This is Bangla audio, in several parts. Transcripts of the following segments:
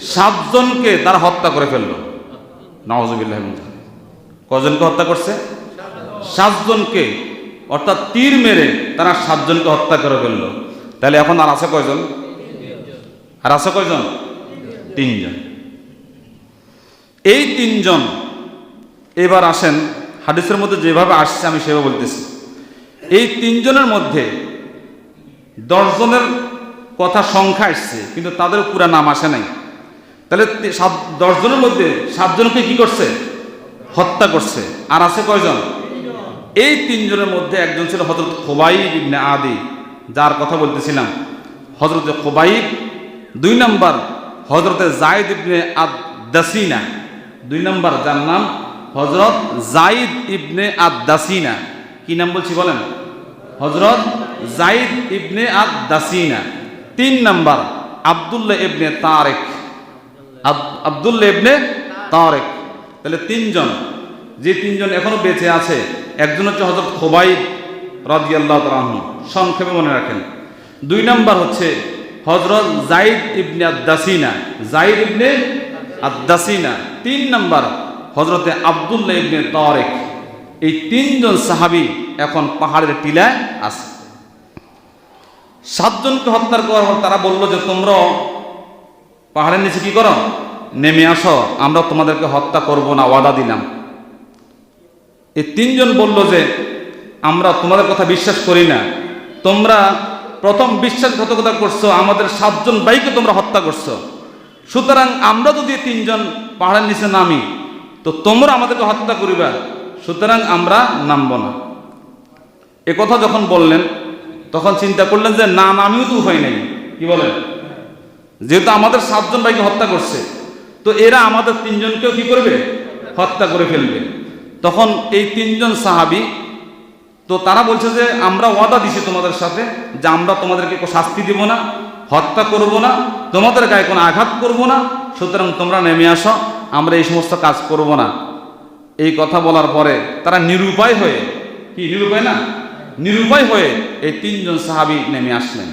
সাতজনকে তারা হত্যা করে ফেলল। নওয়াজবিল্লাহ কজনকে হত্যা করছে? সাতজনকে। অর্থাৎ তীর মেরে তারা সাতজনকে হত্যা করে ফেলল। তাহলে এখন আর আছে কয়জন? আর আছে কয়জন? তিনজন। এই তিনজন এবার আসেন, হাদিসের মধ্যে যেভাবে আসছে আমি সেভাবে বলতেছি। এই তিনজনের মধ্যে দশজনের কথা সংখ্যা আসছে, কিন্তু তাদের পুরা নাম আসে নাই। তাহলে সাত দশজনের মধ্যে সাতজনকে কি করছে? হত্যা করছে। আর আছে কয়জন? এই তিনজনের মধ্যে একজন ছিল হজরত খোবাইব ইবনে আদি, যার কথা বলতেছিলাম। হজরত খোবাইব, দুই নম্বর হজরতে জায়দ ইবনে আদ দাসিনা দুই নম্বর যার নাম হজরত জাইদ ইবনে আদ দাসিনা কি নাম বলছি বলেন? হজরত জাইদ ইবনে আদ দাসিনা তিন নম্বর আবদুল্লাহ ইবনে তারেক। আব- আবদুল্লাহ ইবনে তারেক। তাহলে তিনজন, যে তিনজন এখনও বেঁচে আছে, একজন হচ্ছে হজরত রাদিয়াল্লাহু তাআলা আনহু, সংক্ষেপে মনে রাখেন। দুই নম্বর হচ্ছে হজরত জাইদ ইবনে আদাসিনা জাইদ ইবনে আদাসিনা তিন নম্বর হজরতে আবদুল্লাহ ইবনে তারেক। এই তিনজন সাহাবী এখন পাহাড়ের টিলায় আছে। সাতজনকে হত্যার করার পর তারা বলল যে তোমরা পাহাড়ের নিচে কি করো? নেমে আসো, আমরা তোমাদেরকে হত্যা করব না, ওয়াদা দিলাম। এই তিনজন বলল যে, আমরা তোমাদের কথা বিশ্বাস করি না। তোমরা প্রথম বিশ্বাসঘাতকতা করছ, আমাদের সাতজন ভাইকে তোমরা হত্যা করছ। সুতরাং আমরা যদি তিনজন পাহাড়ের নিচে নামি, তো তোমরা আমাদেরকে হত্যা করিবা, সুতরাং আমরা নামব না। এ কথা যখন বললেন, তখন চিন্তা করলেন যে, না নামিও তো উপায় নেই। কি বলেন? যেহেতু আমাদের সাতজন ভাইকে হত্যা করছে, তো এরা আমাদের তিনজনকেও কি করবে? হত্যা করে ফেলবে। তখন এই তিনজন সাহাবি, তো তারা বলছে যে, আমরা ওয়াদা দিছি তোমাদের সাথে যে আমরা তোমাদেরকে শাস্তি দিব না, হত্যা করব না, তোমাদের গায়ে কোনো আঘাত করব না, সুতরাং তোমরা নেমে আসো, আমরা এই সমস্ত কাজ করব না। এই কথা বলার পরে তারা নিরুপায় হয়ে, কি নিরুপায় না? নিরুপায় হয়ে এই তিনজন সাহাবি নেমে আসলেন।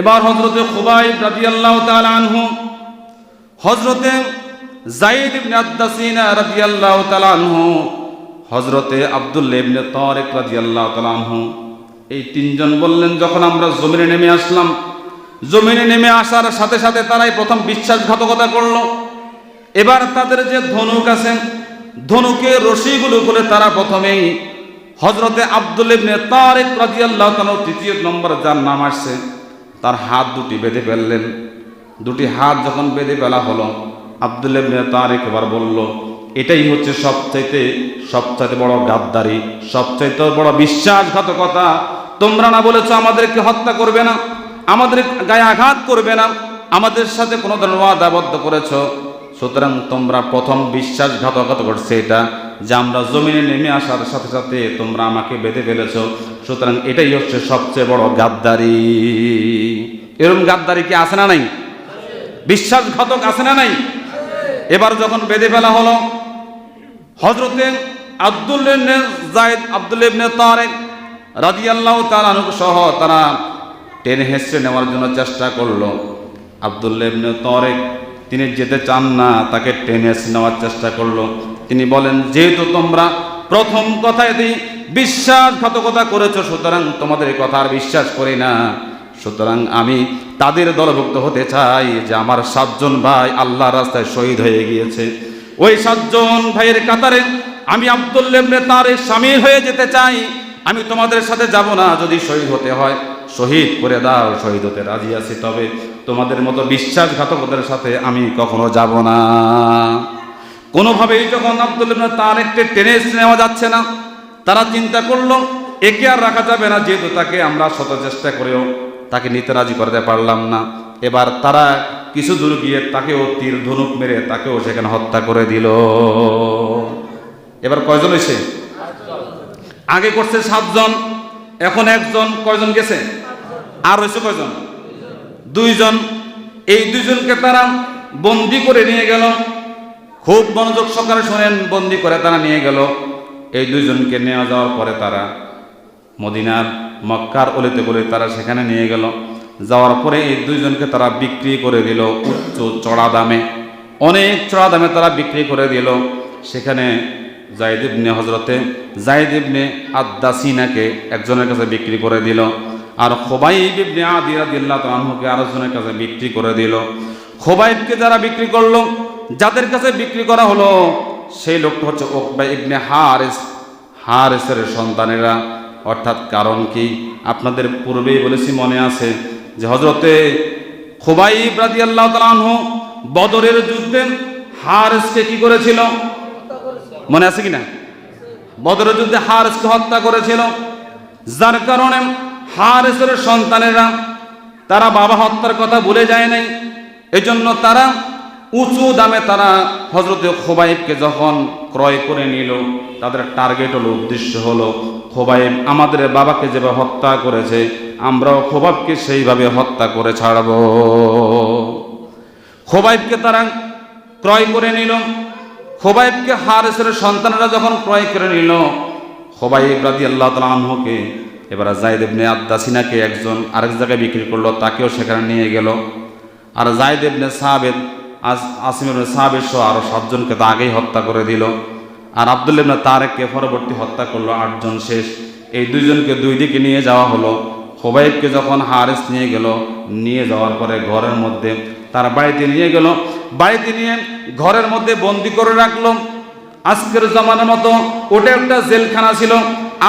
এবার হজরতে খুবাইব রাদিয়াল্লাহু তাআলা আনহু হজরতে জাইদ ইবনে আদ্দাসিনা রাদিয়াল্লাহু তাআলা আনহু হজরতে আব্দুল্লাহ ইবনে তারিক রাদিয়াল্লাহু তাআলা আনহু, এই তিনজন বললেন, যখন আমরা জমিনে নেমে আসলাম, জমিনে নেমে আসার সাথে সাথে তারাই প্রথম বিশ্বাসঘাতকতা করল। এবার তাদের যে ধনুক আছে ধনুকে রশিগুলো বলে তারা প্রথমেই হজরতে আব্দুল ইবনে তারিক রাদিয়াল্লাহু তাআলা তৃতীয় নম্বর যার নাম আসছে তার হাত দুটি বেঁধে ফেললেন। দুটি হাত যখন বেঁধে ফেলা হলো, আব্দুল ইবনে তারিক এবার বলল, এটাই হচ্ছে সবচাইতে সবচাইতে বড় গাদ্দারি, সবচাইতে বড় বিশ্বাসঘাতকতা। তোমরা না বলেছ আমাদেরকে হত্যা করবে না, আমাদের গায়ে আঘাত করবে না, আমাদের সাথে কোনো ধরনের ওয়াদাবদ্ধ করেছ। সুতরাং তোমরা প্রথম বিশ্বাসঘাতকতা করছে এটা। যে আমরা জমিনে নেমে আসার সাথে সাথে তোমরা আমাকে বেঁধে ফেলেছ। সুতরাং এটাই হচ্ছে সবচেয়ে বড় গাদ্দারি। এরকম গাদ্দারি কি আছে না নাই? বিশ্বাসঘাতক আছে না নাই? এবার যখন বেঁধে ফেলা হলো হজরতে আব্দুল জায়দ আব্দুল ইবনে তারেক রাদিয়াল্লাহু তাআলা সহ তারা টেনে হেসড়ে নেওয়ার জন্য চেষ্টা করল। আব্দুল ইবনে তিনি যেতে চান না, তাকে টেনে নেওয়ার চেষ্টা করল। তিনি বলেন, যেহেতু তোমরা প্রথম কথায় বিশ্বাসঘাতকতা করেছ, সুতরাং তোমাদের কথা আর বিশ্বাস করি না। সুতরাং আমি তাদের দলভুক্ত হতে চাই যে আমার সাতজন ভাই আল্লাহ রাস্তায় শহীদ হয়ে গিয়েছে। ওই সাতজন ভাইয়ের কাতারে আমি আবদুল্লেবনে তার সামিল হয়ে যেতে চাই। আমি তোমাদের সাথে যাব না, যদি শহীদ হতে হয়। শহীদ করে দাও, শহীদ হতে রাজি আছি। তবে তোমাদের মতো বিশ্বাসঘাতকদের সাথে আমি কখনো যাব না। কোনোভাবেই যখন আব্দুল ইবনে তার একটি টেনে নেওয়া যাচ্ছে না, তারা চিন্তা করল, একে আর রাখা যাবে না, যেহেতু তাকে আমরা শত চেষ্টা করেও তাকে নিতে রাজি করতে পারলাম না। এবার তারা কিছু দূর গিয়ে তাকেও তীর ধনুক মেরে তাকেও সেখানে হত্যা করে দিল। এবার কয়জন হয়েছে? আগে করছে সাতজন, এখন একজন, কয়জন গেছে? আর হয়েছে কয়জন? দুইজন। এই দুইজনকে তারা বন্দি করে নিয়ে গেল। খুব মনোযোগ সহকারে শোনেন, বন্দি করে তারা নিয়ে গেল। এই দুইজনকে নেওয়া যাওয়ার পরে তারা মদিনার মক্কার অলিতে বলে তারা সেখানে নিয়ে গেল। যাওয়ার পরে এই দুইজনকে তারা বিক্রি করে দিল উচ্চ চড়া দামে। অনেক চড়া দামে তারা বিক্রি করে দিল। সেখানে জাইদ ইবনে হজরতে জাইদ ইবনে আদাসিনাকে একজনের কাছে বিক্রি করে দিল আর খোবাইব ইবনে রাদিয়াল্লাহু আনহুকে আরেকজনের কাছে বিক্রি করে দিল। খোবাইবকে যারা বিক্রি করল যাদের কাছে বিক্রি করা হলো, সেই লোকটা হচ্ছে ওকবা ইবনে হারিস। হারিসের সন্তানেরা। অর্থাৎ কারণ কি? আপনাদের পূর্বেই বলেছি, মনে আছে যে হজরতে খোবাইব রাদিয়াল্লাহু তাআলা আনহু বদরের যুদ্ধে হারিসকে কি করেছিল? মনে আছে কি না বদরের যুদ্ধে হারেসকে হত্যা করেছিল। যার কারণে হারেসের সন্তানেরা, তারা বাবা হত্যার কথা ভুলে যায় নাই। এজন্য তারা উঁচু দামে তারা হজরতে খোবাইবকে যখন ক্রয় করে নিল, তাদের টার্গেট হলো, উদ্দেশ্য হলো, খোবাইব আমাদের বাবাকে যেভাবে হত্যা করেছে, আমরাও খোবাবকে সেইভাবে হত্যা করে ছাড়ব। খোবাইবকে তারা ক্রয় করে নিল। খোবাইবকে হারেসের সন্তানরা যখন ক্রয় করে নিল, খোবাইব রাদি আল্লাহ তালা আনহুকে, এবার জায়দ ইবনে আদাসিনাকে একজন আরেক জায়গায় বিক্রি করল, তাকেও সেখানে নিয়ে গেল। আর জায়দ ইবনে সাহাবেদ আজ আসিম ইবনে সাহাবেদ সহ আরও সাতজনকে তো আগেই হত্যা করে দিল। আর আবদুল্লাহ ইবনে তারেককে পরবর্তী হত্যা করল আটজন শেষ। এই দুইজনকে দুই দিকে নিয়ে যাওয়া হলো। খোবাইবকে যখন হারেস নিয়ে গেল, নিয়ে যাওয়ার পরে ঘরের মধ্যে তার বাড়িতে নিয়ে গেল। বাড়িতে নিয়ে ঘরের মধ্যে বন্দি করে রাখল। আজকের জমানার মতো ওটা একটা জেলখানা ছিল।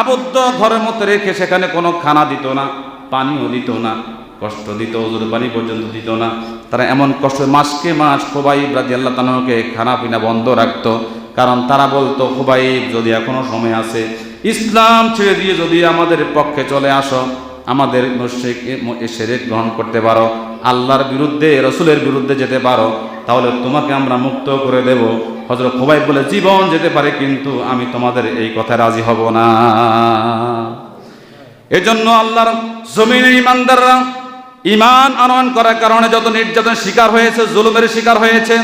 আবদ্ধ ঘরের মধ্যে রেখে সেখানে কোনো খানা দিত না, পানিও দিত না। কষ্ট দিত ওজুর পানি পর্যন্ত দিত না। তারা এমন কষ্ট মাসকে মাস খোবাইব রাজি আল্লাহ তালাকে খানা পিনা বন্ধ রাখতো। কারণ তারা বলতো, খোবাইব, যদি এখনও সময় আছে, ইসলাম ছেড়ে দিয়ে যদি আমাদের পক্ষে চলে আসো, আমাদের মুশরিক গ্রহণ করতে পারো, আল্লাহর বিরুদ্ধে, রসুলের বিরুদ্ধে যেতে পারো, তাহলে তোমাকে আমরা মুক্ত করে দেব। হজরত খোবাই বলে, জীবন যেতে পারে, কিন্তু আমি তোমাদের এই কথায় রাজি হব না। এজন্য আল্লাহর জমিনের ইমানদাররা ইমান আনয়ন করার কারণে যত নির্যাতন শিকার হয়েছে, জুলুমের শিকার হয়েছে,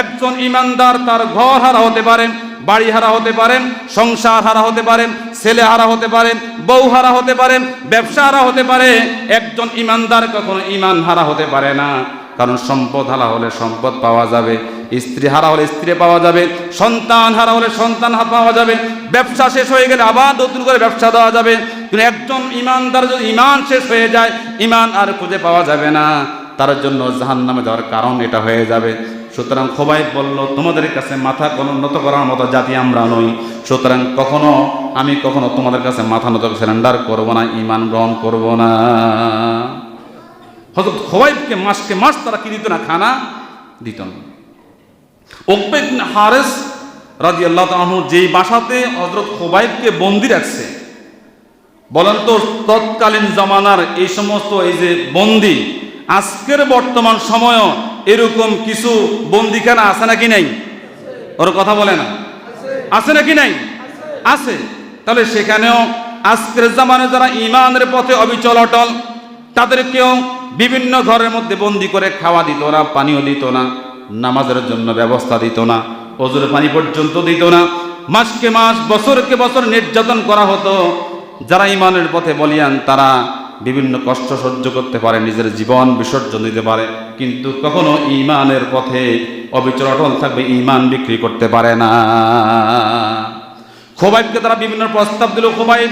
একজন ইমানদার তার ঘর হারা হতে পারেন বাড়ি হারা হতে পারেন সংসার হারা হতে পারেন ছেলে হারা হতে পারেন বউ হারা হতে পারেন ব্যবসা হারা হতে পারে, একজন ইমানদার কখনো ইমান হারা হতে পারে না। কারণ সম্পদ হারা হলে সম্পদ পাওয়া যাবে। স্ত্রী হারা হলে স্ত্রী পাওয়া যাবে, সন্তান হারা হলে সন্তান হারা পাওয়া যাবে, ব্যবসা শেষ হয়ে গেলে আবার নতুন করে ব্যবসা দেওয়া যাবে। কিন্তু একজন ইমানদার যদি ইমান শেষ হয়ে যায়, ইমান আর খুঁজে পাওয়া যাবে না। তার জন্য জাহান নামে যাওয়ার কারণ এটা হয়ে যাবে। সুতরাং খোবাই বলল, তোমাদের কাছে মাথা নত করার মতো জাতি আমরা নই। সুতরাং কখনো আমি কখনো তোমাদের কাছে মাথা নত সিলিন্ডার করব না, ইমান গ্রহণ করব না। হজরত খোবাইবকে মাসকে মাস তারা কি দিত না, খানা দিত না। ওকবে ইবনে হারেস রাজি আল্লাহ তাহু যেই বাসাতে হজরত খোবাইবকে বন্দি রাখছে, বলেন তো তৎকালীন জামানার এই সমস্ত এই যে বন্দি, আজকের বর্তমান সময়ও এরকম কিছু বন্দিখানা আছে নাকি নাই? ওর কথা বলে না। আছে নাকি নাই? আছে। তাহলে সেখানেও আজকের জামানে যারা ইমানের পথে অবিচল অটল, তাদেরকেও বিভিন্ন ঘরের মধ্যে বন্দি করে খাওয়া দিত না পানিও দিত না। নামাজের জন্য ব্যবস্থা দিত না, অজুর পানি পর্যন্ত দিত না। মাসকে মাস, বছরকে বছর নির্যাতন করা হতো। যারা ইমানের পথে বলিয়ান, তারা বিভিন্ন কষ্ট সহ্য করতে পারে, নিজের জীবন বিসর্জন দিতে পারে। কিন্তু কখনো ইমানের পথে অবিচল অটল থাকবে, ইমান বিক্রি করতে পারে না। খোবাইবকে তারা বিভিন্ন প্রস্তাব দিল, খোবাইব,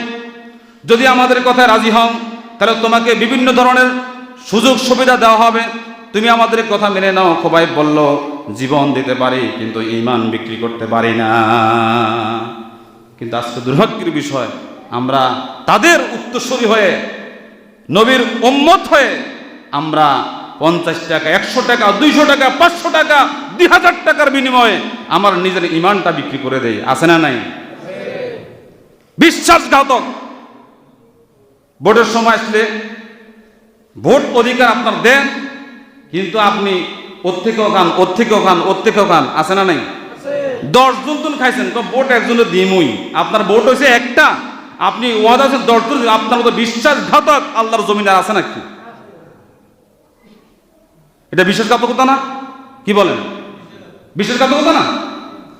যদি আমাদের কথায় রাজি হন তাহলে তোমাকে বিভিন্ন ধরনের সুযোগ সুবিধা দেওয়া হবে। তুমি আমাদের কথা মেনে নাও, খোবাইব বলল, জীবন দিতে পারি, কিন্তু ইমান বিক্রি করতে পারি না। কিন্তু আজকে দুর্ভাগ্যের বিষয়, আমরা তাদের উত্তরসূরি হয়ে, নবীর উম্মত হয়ে, আমরা পঞ্চাশ টাকা, একশো টাকা, দুইশো টাকা, পাঁচশো টাকা, দুই হাজার টাকার বিনিময়ে আমার নিজের ইমানটা বিক্রি করে দেয় আছে না নাই? বিশ্বাসঘাতক। ভোটের সময় আসলে ভোট অধিকার আপনার দেন কিন্তু আপনি ওর থেকেও খান ওর থেকেও খান ওর থেকেও খান, আছে না নাই? দশ জন খাইছেন, তো ভোট একজনের দিমুই। আপনার ভোট হয়েছে একটা, আপনি ওয়াদা আছে দশ জন, আপনার মতো বিশ্বাসঘাতক আল্লাহর জমিনে আছে নাকি? এটা বিশ্বাসঘাতকতা না? কি বলেন? বিশ্বাসঘাতকতা না?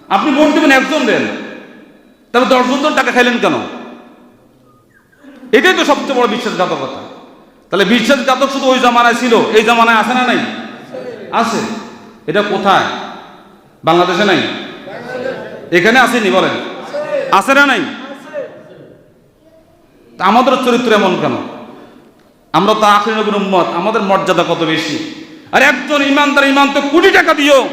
আপনি ভোট দেবেন একজন দেন। তবে দশজন জন টাকা খাইলেন কেন? এটাই তো সবচেয়ে বড় বিশ্বাসঘাতকতা। তাহলে বিশ্বাসঘাতক শুধু ওই জামানায় ছিল? এই জামানায় আছে না নাই? আছে। এটা কোথায়? বাংলাদেশে নাই? এখানে আসেনি, বলেন। আছে না নাই? আমাদের চরিত্র এমন কেন? আমরা তো আখরি নবীর উম্মত, আমাদের মর্যাদা কত বেশি? আর একজন ইমানদার ইমান তো কোটি টাকা দিও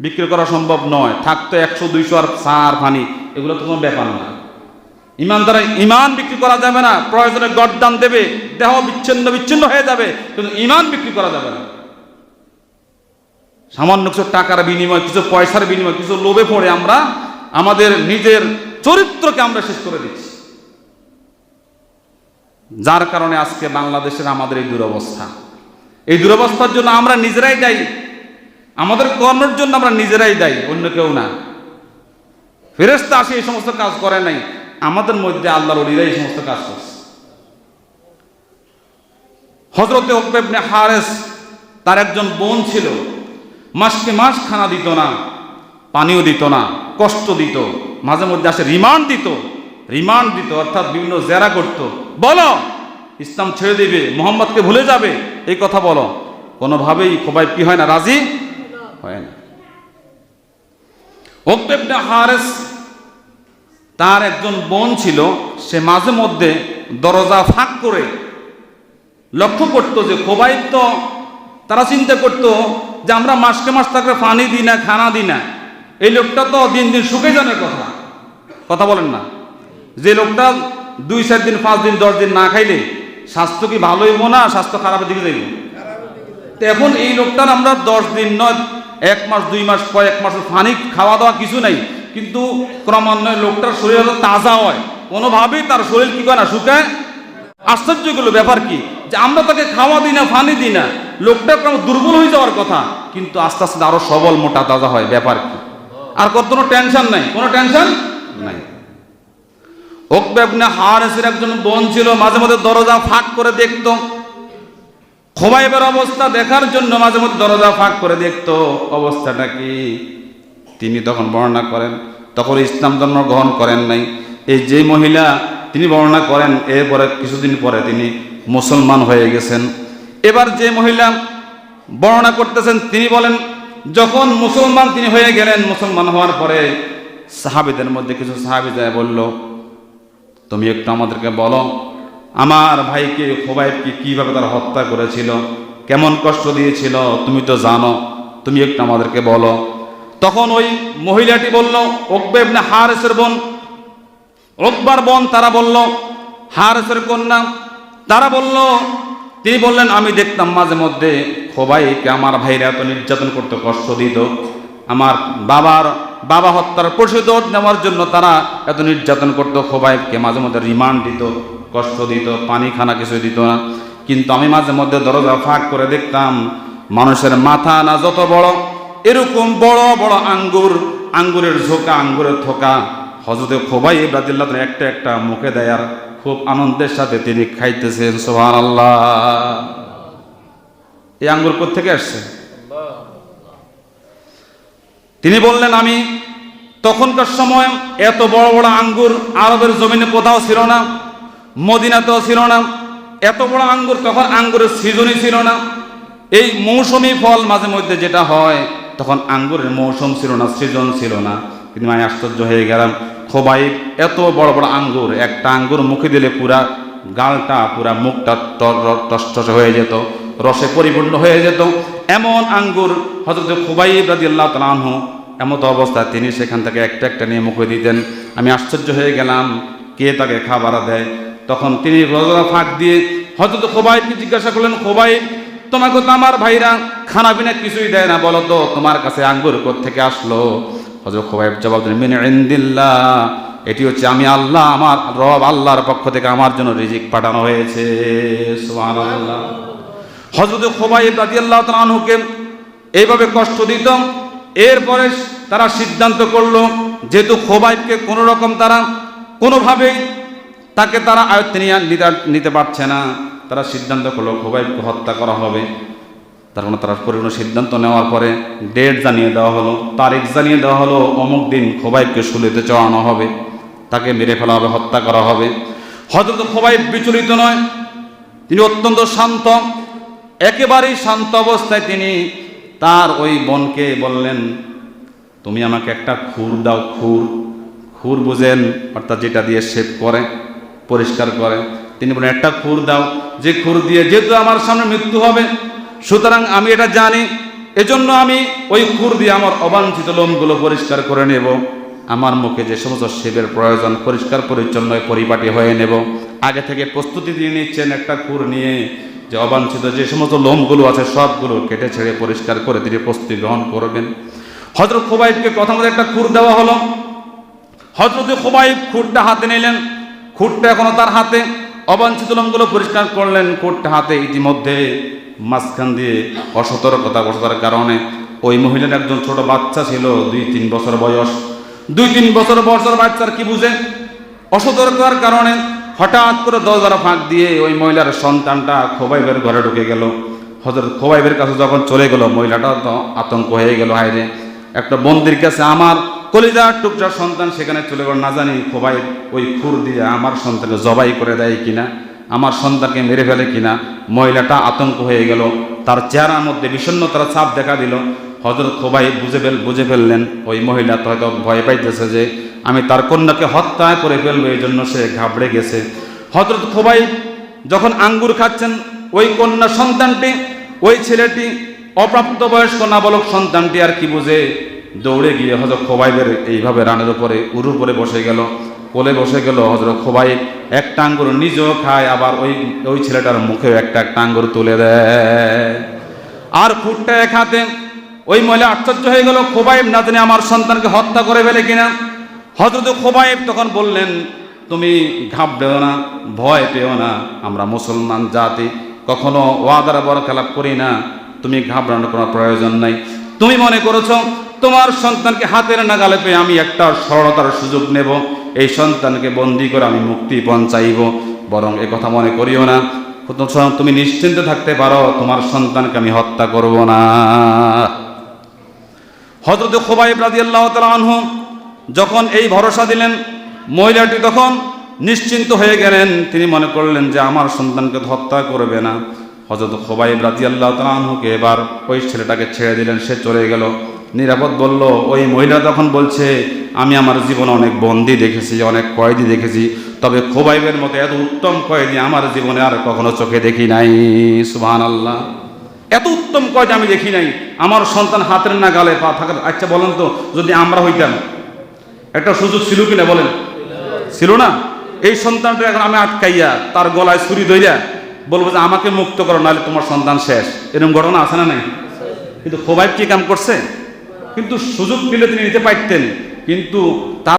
বিক্রি করা সম্ভব নয়। থাকতো একশো, দুইশো আর সার ফানি এগুলো তো কোনো ব্যাপার না। ইমানদার ইমান বিক্রি করা যাবে না, প্রয়োজনে গডদান দেবে, দেহ বিচ্ছিন্ন বিচ্ছিন্ন হয়ে যাবে, কিন্তু ইমান বিক্রি করা যাবে না। সামান্য কিছু টাকার বিনিময়, কিছু পয়সার বিনিময়, কিছু লোভে পড়ে আমরা আমাদের নিজের চরিত্রকে আমরা শেষ করে দিচ্ছি। যার কারণে আজকে বাংলাদেশের আমাদের এই দুরবস্থা। এই দুরবস্থার জন্য আমরা নিজেরাই দায়ী। আমাদের কর্মের জন্য আমরা নিজেরাই দায়ী, অন্য কেউ না। ফেরেস্তা আসে এই সমস্ত কাজ করে নাই। আমাদের মধ্যে আল্লাহর অলিরা এই সমস্ত কাজ করছে। হজরতে ওকবেবনে হারেস তার একজন বোন ছিল। মাসকে মাস খানা দিত না পানিও দিত না কষ্ট দিত মাঝে মধ্যে আসে রিমান্ড দিত। রিমান্ড দিত অর্থাৎ বিভিন্ন জেরা করত। বলো ইসলাম ছেড়ে দিবে মোহাম্মদকে ভুলে যাবে এই কথা বলো। কোনোভাবেই খোবাই কি হয় না রাজি? হয় না। ওকবেবনে হারেস তার একজন বোন ছিল, সে মাঝে মধ্যে দরজা ফাঁক করে লক্ষ্য করতো যে খোবাই তো, তারা চিন্তা করতো যে আমরা মাসকে মাস তাকে পানি দিই না, খানা দিই না। এই লোকটা তো দিন দিন শুকে জানের কথা। কথা বলেন না। যে লোকটা দুই, চার দিন, পাঁচ দিন, দশ দিন না খাইলে স্বাস্থ্য কি ভালো হইব না, স্বাস্থ্য খারাপের দিকে যাইব? তো এখন এই লোকটার আমরা দশ দিন নয়, এক মাস, দুই মাস, কয়েক মাস পানি খাওয়া দাওয়া কিছু নাই। কিন্তু ক্রমান্বয়ে লোকটার শরীর তাজা হয়। কোনোভাবেই তার শরীর কি করে না শুকায় আশ্চর্যগুলো ব্যাপার কি? যে আমরা তাকে খাওয়া দিই না, ফানি দিই না, লোকটা ক্রম দুর্বল হয়ে যাওয়ার কথা। কিন্তু আস্তে আস্তে আরও সবল, মোটা, তাজা হয়, ব্যাপার কি? আর কোনো টেনশন নাই? কোনো টেনশন নাই। ওকবেবনে হারেসের একজন বোন ছিল, মাঝে মাঝে দরজা ফাঁক করে দেখতো। খোবাইবের অবস্থা দেখার জন্য মাঝে মধ্যে দরজা ফাঁক করে দেখতো। অবস্থাটা কি? তিনি তখন বর্ণনা করেন, তখন ইসলাম ধর্ম গ্রহণ করেন নাই। এই যে মহিলা তিনি বর্ণনা করেন, এরপরে কিছুদিন পরে তিনি মুসলমান হয়ে গেছেন। এবার যে মহিলা বর্ণনা করতেছেন, তিনি বলেন, যখন মুসলমান তিনি হয়ে গেলেন, মুসলমান হওয়ার পরে সাহাবিদের মধ্যে কিছু সাহাবি যায় বলল, তুমি একটু আমাদেরকে বলো, আমার ভাইকে খোবাইবকে কীভাবে তারা হত্যা করেছিল? কেমন কষ্ট দিয়েছিল? তুমি তো জানো, তুমি একটু আমাদেরকে বলো। তখন ওই মহিলাটি বলল ওকবেব না হারেসের বোন। ওকবার বোন তারা বলল, হারেসের কন্যা। তারা বলল, তিনি বললেন, আমি দেখতাম মাঝে মধ্যে খোবাইকে আমার ভাইরা এত নির্যাতন করতে কষ্ট দিত। আমার বাবার, বাবা হত্যার প্রতিশোধ নেওয়ার জন্য তারা এত নির্যাতন করতো, খোবাইবকে মাঝে মধ্যে রিমান্ড দিত, কষ্ট দিত পানি খানা কিছু দিত না। কিন্তু আমি মাঝে মধ্যে দরজা ফাঁক করে দেখতাম, মানুষের মাথা না যত বড় এরকম বড় বড় আঙ্গুর, আঙ্গুরের ঝোঁকা, আঙ্গুরের থোকা। হজরতে খোবাই ইব্রাদিল্লাহ একটা একটা মুখে দেয় আর খুব আনন্দের সাথে তিনি খাইতেছেন সোহান আল্লাহ এই আঙ্গুর থেকে আসছে? তিনি বললেন, আমি তখনকার সময় এত বড় বড় আঙ্গুর আরবের জমিনে কোথাও ছিল না, মদিনাতেও ছিল না। এত বড় আঙ্গুর তখন আঙ্গুরের সিজনই ছিল না। এই মৌসুমি ফল মাঝে মধ্যে যেটা হয় তখন আঙ্গুরের মৌসুম ছিল না সৃজন ছিল না। কিন্তু আমি আশ্চর্য হয়ে গেলাম খোবাই এত বড় বড় আঙ্গুর, একটা আঙ্গুর মুখে দিলে পুরা গালটা, পুরা মুখটা টস হয়ে যেত, রসে পরিপূর্ণ হয়ে যেত। এমন আঙ্গুর হজরত খুবাই রাজি আল্লাহ তালাহ এমত অবস্থায় তিনি সেখান থেকে একটা একটা নিয়ে মুখে দিতেন। আমি আশ্চর্য হয়ে গেলাম, কে তাকে খাবার দেয়? তখন তিনি রোজা ফাঁক দিয়ে হজরত খোবাইকে জিজ্ঞাসা করলেন খোবাই তোমাকে তো আমার ভাইরা খানা পিনা কিছুই দেয় না, বলো তো, তোমার কাছে আঙ্গুর থেকে আসলো? হজরত খোবাইব জবাব দিলেন, মিন ইন্দিল্লাহ, এটি হচ্ছে আমি আল্লাহ, আমার রব আল্লাহর পক্ষ থেকে আমার জন্য রিজিক পাঠানো হয়েছে। হজরত খোবাইব রাদিয়াল্লাহু তাআলা আনহুকে এইভাবে কষ্ট দিত, এরপরে তারা সিদ্ধান্ত করল, যেহেতু খোবাইবকে কোনো রকম তারা কোনোভাবেই তাকে তারা আয়ত্তে নিতে পারছে না। তারা সিদ্ধান্ত করল খোবাইবকে হত্যা করা হবে। তার মানে তারা পরিপূর্ণ সিদ্ধান্ত নেওয়ার পরে ডেট জানিয়ে দেওয়া হলো, তারিখ জানিয়ে দেওয়া হলো, অমুক দিন খোবাইবকে শুলিতে চড়ানো হবে, তাকে মেরে ফেলা হবে, হত্যা করা হবে। হয়তো তো খোবাইব বিচলিত নয়, তিনি অত্যন্ত শান্ত, একেবারেই শান্ত অবস্থায় তিনি তার ওই বোনকে বললেন, তুমি আমাকে একটা খুর দাও, খুর। খুর বুঝেন, অর্থাৎ যেটা দিয়ে শেপ করে, পরিষ্কার করে। তিনি বলেন, একটা খুর দাও। যে খুর দিয়ে যেহেতু আমার সামনে মৃত্যু হবে, সুতরাং আমি এটা জানি। এজন্য আমি ওই খুর দিয়ে আমার অবাঞ্ছিত লোমগুলো পরিষ্কার করে নেব। আমার মুখে যে সমস্ত শিবের প্রয়োজন পরিষ্কার পরিচ্ছন্ন পরিপাটি হয়ে নেব। আগে থেকে প্রস্তুতি দিয়ে নিচ্ছেন একটা খুর নিয়ে। যে অবাঞ্ছিত যে সমস্ত লোমগুলো আছে, সবগুলো কেটে ছেড়ে পরিষ্কার করে তিনি প্রস্তুতি গ্রহণ করবেন। হজরত খোবাইবকে কথা মতো একটা খুর দেওয়া হলো। হজরত খোবাইব খুরটা হাতে নিলেন। খুরটা এখনও তার হাতে। অবাঞ্ছিত লোমগুলো পরিষ্কার করলেন খুরটা হাতে ইতিমধ্যে, মাঝখান দিয়ে অসতর্কতা বসার কারণে। ওই মহিলার একজন ছোট বাচ্চা ছিল, দুই তিন বছর বয়স। দুই তিন বছর বয়সের বাচ্চার কি বুঝে? অসতর্কতার কারণে হঠাৎ করে দরজার ফাঁক দিয়ে ওই মহিলার সন্তানটা খোবাইবের ঘরে ঢুকে গেল। হজরত খোবাইবের কাছে যখন চলে গেল, মহিলাটা তো আতঙ্ক হয়ে গেল, হায়রে। একটা বন্দির কাছে, আমার কলিজার টুকটার সন্তান সেখানে চলে গেল। না জানি খোবাই ওই খুর দিয়ে আমার সন্তানকে জবাই করে দেয় কিনা, আমার সন্তানকে মেরে ফেলে কিনা। মহিলাটা আতঙ্ক হয়ে গেল। তার চেহারার মধ্যে বিষণ্ণতার ছাপ দেখা দিল। হজরত খোবাই বুঝে ফেল, বুঝে ফেললেন, ওই মহিলা তো হয়তো ভয় পাইতেছে যে আমি তার কন্যাকে হত্যা করে ফেলব, এই জন্য সে ঘাবড়ে গেছে। হজরত খোবাই যখন আঙ্গুর খাচ্ছেন, ওই কন্যা সন্তানটি, ওই ছেলেটি অপ্রাপ্ত বয়স্ক নাবালক সন্তানটি আর কি বুঝে? দৌড়ে গিয়ে হজরত খোবাইবের এইভাবে রানের উপরে উরু উপরে বসে গেল। কোলে বসে গেল হজরত খোবাই একটা আঙ্গুর নিজেও খায়, আবার ওই ওই ছেলেটার মুখেও একটা একটা তুলে দেয়। আর ফুটটা এক হাতে, ওই মহিলা আশ্চর্য হয়ে গেল, খোবাইব না জানি আমার সন্তানকে হত্যা করে ফেলে কিনা। হজরত খোবাইব তখন বললেন, তুমি ঘাবড়েও না, ভয় পেও না, আমরা মুসলমান জাতি, কখনো ওয়াদার বড় খেলাপ করি না, তুমি ঘাবড়ানোর কোনো প্রয়োজন নাই। তুমি মনে করেছ তোমার সন্তানকে হাতের নাগালে পেয়ে আমি একটা সরলতার সুযোগ নেব। এই সন্তানকে বন্দি করে আমি মুক্তি পঞ্চাইব বরং এ কথা মনে করিও না। তুমি নিশ্চিন্তে থাকতে পারো, তোমার সন্তানকে আমি হত্যা করব না। হজরত খোবাইব রাদিয়াল্লাহু তাআলা আনহু যখন এই ভরসা দিলেন, মহিলাটি তখন নিশ্চিন্ত হয়ে গেলেন। তিনি মনে করলেন যে আমার সন্তানকে হত্যা করবে না। হজরত খোবাইব রাদিয়াল্লাহু তাআলা আনহুকে এবার ওই ছেলেটাকে ছেড়ে দিলেন, সে চলে গেল। নিরাপদ বলল, ওই মহিলা তখন বলছে, আমি আমার জীবনে অনেক বন্দি দেখেছি, অনেক কয়েদি দেখেছি, তবে খোবাইবের মতো এত উত্তম কয়েদি আমার জীবনে আর কখনো চোখে দেখি নাই। সুবহান আল্লাহ এত উত্তম কয়েদি আমি দেখি নাই। আমার সন্তান হাতের না গালে পা থাকার আচ্ছা বলেন তো, যদি আমরা হইতাম, একটা সুযোগ ছিল কিনা বলেন? ছিল না? এই সন্তানটা এখন আমি আটকাইয়া তার গলায় ছুরি ধইরা বলব যে, আমাকে মুক্ত করো, নাহলে তোমার সন্তান শেষ। এরকম ঘটনা আছে না নাই? কিন্তু খোবাইব কি কাম করছে? কিন্তু সুযোগ পেলে তিনি নিতে পারতেন। কিন্তু তার